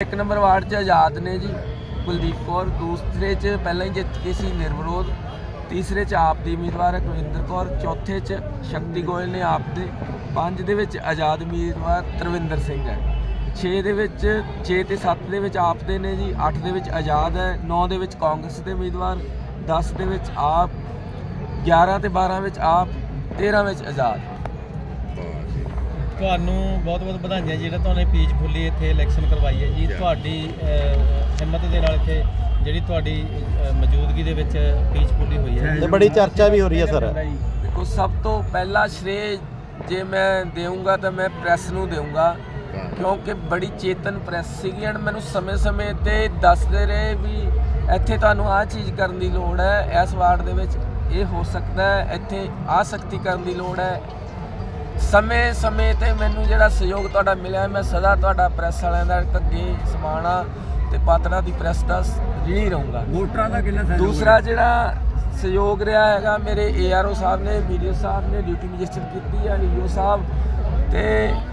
ਇੱਕ number ward 'ਚ ਆਜ਼ਾਦ ਨੇ ਜੀ, ਕੁਲਦੀਪ ਕੌਰ। ਦੂਸਰੇ 'ਚ ਪਹਿਲਾਂ ਹੀ ਜਿੱਤ ਕੇ ਸੀ ਨਿਰਵਿਰੋਧ। ਤੀਸਰੇ 'ਚ ਆਪ ਦੀ ਉਮੀਦਵਾਰ ਹੈ ਕੁਲਵਿੰਦਰ ਕੌਰ। ਚੌਥੇ 'ਚ ਸ਼ਕਤੀ ਗੋਇਲ ਨੇ ਆਪ ਦੇ। ਪੰਜ ਦੇ ਵਿੱਚ ਆਜ਼ਾਦ ਉਮੀਦਵਾਰ ਤਰਵਿੰਦਰ ਸਿੰਘ ਹੈ। 6 ਦੇ ਵਿੱਚ 6 ਤੇ 7 ਦੇ ਵਿੱਚ ਆਪ ਦੇ ਨੇ ਜੀ। 8 ਦੇ ਵਿੱਚ ਆਜ਼ਾਦ ਹੈ। 9 ਦੇ ਵਿੱਚ ਕਾਂਗਰਸ ਦੇ ਉਮੀਦਵਾਰ। 10 ਦੇ ਵਿੱਚ ਆਪ। 11 ਤੇ 12 ਵਿੱਚ ਆਪ। 13 ਵਿੱਚ ਆਜ਼ਾਦ। ਤੁਹਾਨੂੰ ਬਹੁਤ ਬਹੁਤ ਵਧਾਈਆਂ ਜਿਹੜਾ ਤੁਹਾਨੂੰ ਪੀਚ ਫੁੱਲੀ ਇੱਥੇ ਇਲੈਕਸ਼ਨ ਕਰਵਾਈ ਹੈ ਜੀ। ਤੁਹਾਡੀ ਹਿੰਮਤ ਦੇ ਨਾਲ ਇੱਥੇ ਜਿਹੜੀ ਤੁਹਾਡੀ ਮੌਜੂਦਗੀ ਦੇ ਵਿੱਚ ਪੀਚ ਫੁੱਲੀ ਹੋਈ ਹੈ। ਤੇ ਬੜੀ ਚਰਚਾ ਵੀ ਹੋ ਰਹੀ ਹੈ ਸਰ। ਦੇਖੋ ਸਭ ਤੋਂ ਪਹਿਲਾ ਸ਼੍ਰੇ ਜੇ ਮੈਂ ਦੇਵਾਂਗਾ ਤਾਂ ਮੈਂ ਪ੍ਰੈਸ ਨੂੰ ਦੇਵਾਂਗਾ ਕਿਉਂਕਿ ਬੜੀ ਚੇਤਨ ਪ੍ਰੈਸ ਸੀਗੀ ਐਂਡ ਮੈਨੂੰ ਸਮੇਂ-ਸਮੇਂ ਤੇ ਦੱਸਦੇ ਰਹੇ ਵੀ ਇੱਥੇ ਤੁਹਾਨੂੰ ਆਹ ਚੀਜ਼ ਕਰਨ ਦੀ ਲੋੜ ਹੈ। ਇਸ ਵਾਰਡ ਦੇ ਵਿੱਚ ਇਹ ਹੋ ਸਕਦਾ ਹੈ ਇੱਥੇ ਆਹ ਸਖਤੀ ਕਰਨ ਦੀ ਲੋੜ ਹੈ। ਸਮੇਂ-ਸਮੇਂ ਤੇ ਮੈਨੂੰ ਜਿਹੜਾ ਸਹਿਯੋਗ ਤੁਹਾਡਾ ਮਿਲਿਆ ਮੈਂ ਸਦਾ ਤੁਹਾਡਾ ਪ੍ਰੈਸ ਵਾਲਿਆਂ ਦਾ ਅੱਗੇ ਸਮਾਣਾ ਤੇ ਪਾਤੜਾ ਦੀ ਪ੍ਰੈਸ ਦਾ ਰੀਣੀ ਰਹੂੰਗਾ। ਵੋਟਰਾਂ ਦਾ ਕਿੰਨਾ ਸਹਿਯੋਗ ਦੂਸਰਾ ਜਿਹੜਾ ਸਹਿਯੋਗ ਰਿਹਾ ਹੈਗਾ ਮੇਰੇ ਏਆਰਓ ਸਾਹਿਬ ਨੇ ਵੀਡੀਓ ਸਾਹਿਬ ਨੇ ਡਿਊਟੀ ਮੈਜਿਸਟਰ ਕੀਤੀ ਹੈ ਈਓ ਸਾਹਿਬ ਤੇ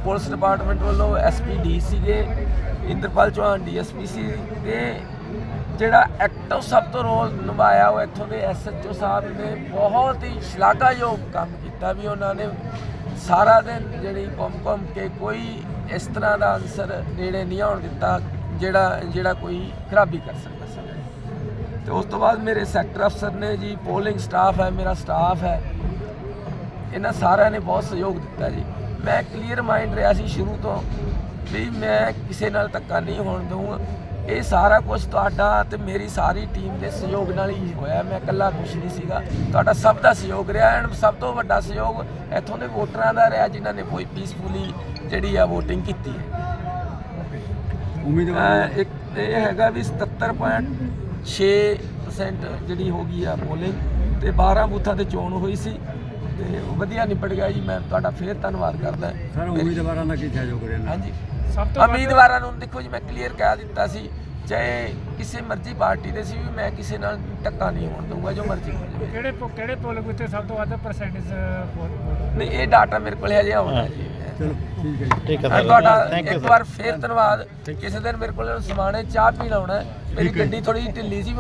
ਪੁਲਿਸ ਡਿਪਾਰਟਮੈਂਟ ਵੱਲੋਂ ਐਸਪੀ ਸੀਗੇ ਇੰਦਰਪਾਲ ਚੌਹਾਨ ਡੀਐਸਪੀ ਸੀ ਤੇ ਜਿਹੜਾ ਐਕਟਿਵ ਸਭ ਤੋਂ ਰੋਲ ਨਿਭਾਇਆ ਉਹ ਇੱਥੋਂ ਦੇ ਐਸਐਚਓ ਸਾਹਿਬ ਨੇ ਬਹੁਤ ਹੀ ਸ਼ਲਾਘਾਯੋਗ ਕੰਮ ਕੀਤਾ ਵੀ ਉਹਨਾਂ ਨੇ ਸਾਰਾ ਦਿਨ ਜਿਹੜੀ ਘੁੰਮ ਘੁੰਮ ਕੇ ਕੋਈ ਇਸ ਤਰ੍ਹਾਂ ਦਾ ਅਨਸਰ ਨੇੜੇ ਨਹੀਂ ਆਉਣ ਦਿੱਤਾ ਜਿਹੜਾ ਜਿਹੜਾ ਕੋਈ ਖਰਾਬੀ ਕਰ ਸਕਦਾ ਸੀ। ਤੇ ਉਸ ਤੋਂ ਬਾਅਦ ਮੇਰੇ ਸੈਕਟਰ ਅਫਸਰ ਨੇ ਜੀ ਪੋਲਿੰਗ ਸਟਾਫ ਹੈ, ਮੇਰਾ ਸਟਾਫ ਹੈ, ਇਹਨਾਂ ਸਾਰਿਆਂ ਨੇ ਬਹੁਤ ਸਹਿਯੋਗ ਦਿੱਤਾ ਜੀ। ਮੈਂ ਕਲੀਅਰ ਮਾਈਂਡ ਰਿਹਾ ਸੀ ਸ਼ੁਰੂ ਤੋਂ ਵੀ ਮੈਂ ਕਿਸੇ ਨਾਲ ਧੱਕਾ ਨਹੀਂ ਹੋਣ ਦਊਂਗਾ। ਇਹ ਸਾਰਾ ਕੁਝ ਤੁਹਾਡਾ ਤੇ ਮੇਰੀ ਸਾਰੀ ਟੀਮ ਦੇ ਸਹਿਯੋਗ ਨਾਲ ਹੀ ਹੋਇਆ। ਮੈਂ ਇਕੱਲਾ ਕੁਝ ਨਹੀਂ ਸੀਗਾ। ਤੁਹਾਡਾ ਸਭ ਦਾ ਸਹਿਯੋਗ ਰਿਹਾ ਐਂਡ ਸਭ ਤੋਂ ਵੱਡਾ ਸਹਿਯੋਗ ਇੱਥੋਂ ਦੇ ਵੋਟਰਾਂ ਦਾ ਰਿਹਾ ਜਿਨ੍ਹਾਂ ਨੇ ਕੋਈ ਪੀਸਫੁਲੀ ਜਿਹੜੀ ਆ VOTING ਕੀਤੀ ਹੈ। ਉਮੀਦਵਾਰ? ਇੱਕ ਇਹ ਹੈਗਾ ਵੀ 77.6% ਜਿਹੜੀ ਹੋ ਗਈ ਆ ਪੋਲਿੰਗ ਤੇ 12 ਬੂਥਾਂ ਤੇ ਚੋਣ ਹੋਈ ਸੀ ਤੇ ਵਧੀਆ ਨਿਪਟ ਗਿਆ ਜੀ। ਮੈਂ ਤੁਹਾਡਾ ਫੇਰ ਧੰਨਵਾਦ ਕਰਦਾ। ਸਰ ਉਮੀਦਵਾਰਾਂ ਦਾ ਕੀ ਸਹਿਯੋਗ ਰਿਹਾ? ਹਾਂਜੀ। ਸਭ ਤੋਂ ਉਮੀਦਵਾਰਾਂ ਨੂੰ ਦੇਖੋ ਜੀ ਮੈਂ ਕਲੀਅਰ ਕਹਿ ਦਿੱਤਾ ਸੀ ਚਾਹੇ ਕਿਸੇ ਮਰਜ਼ੀ ਪਾਰਟੀ ਦੇ ਸੀ ਵੀ ਮੈਂ ਕਿਸੇ ਨਾਲ ਟੱਕਾ ਨਹੀਂ ਹੋਣ ਦਊਂਗਾ ਜੋ ਮਰਜ਼ੀ ਹੋ ਜਾਵੇ। ਕਿਹੜੇ ਪੋ- ਕਿਹੜੇ ਪੋਲ ਉੱਤੇ ਸਭ ਤੋਂ ਵੱਧ ਪਰਸੈਂਟੇਜ ਨਹੀਂ ਇਹ ਡਾਟਾ ਮੇਰੇ ਕੋਲ ਹਜੇ ਆਉਣਾ ਜੀ। ਚਲੋ ਠੀਕ ਹੈ ਜੀ। ਠੀਕ ਹੈ ਮੈਂ ਸਰ। ਤੁਹਾਡਾ ਥੈਂਕ ਯੂ ਇੱਕ ਸਰ ਵਾਰ ਫੇਰ ਧੰਨਵਾਦ। ਕਿਸੇ ਦਿਨ ਮੇਰੇ ਕੋਲ ਸਮਾਣੇ ਚਾਹ ਪੀਣ ਆਉਣਾ ਹੈ। ਮੇਰੀ ਗੱਡੀ ਥੋੜੀ ਢਿੱਲੀ ਸੀ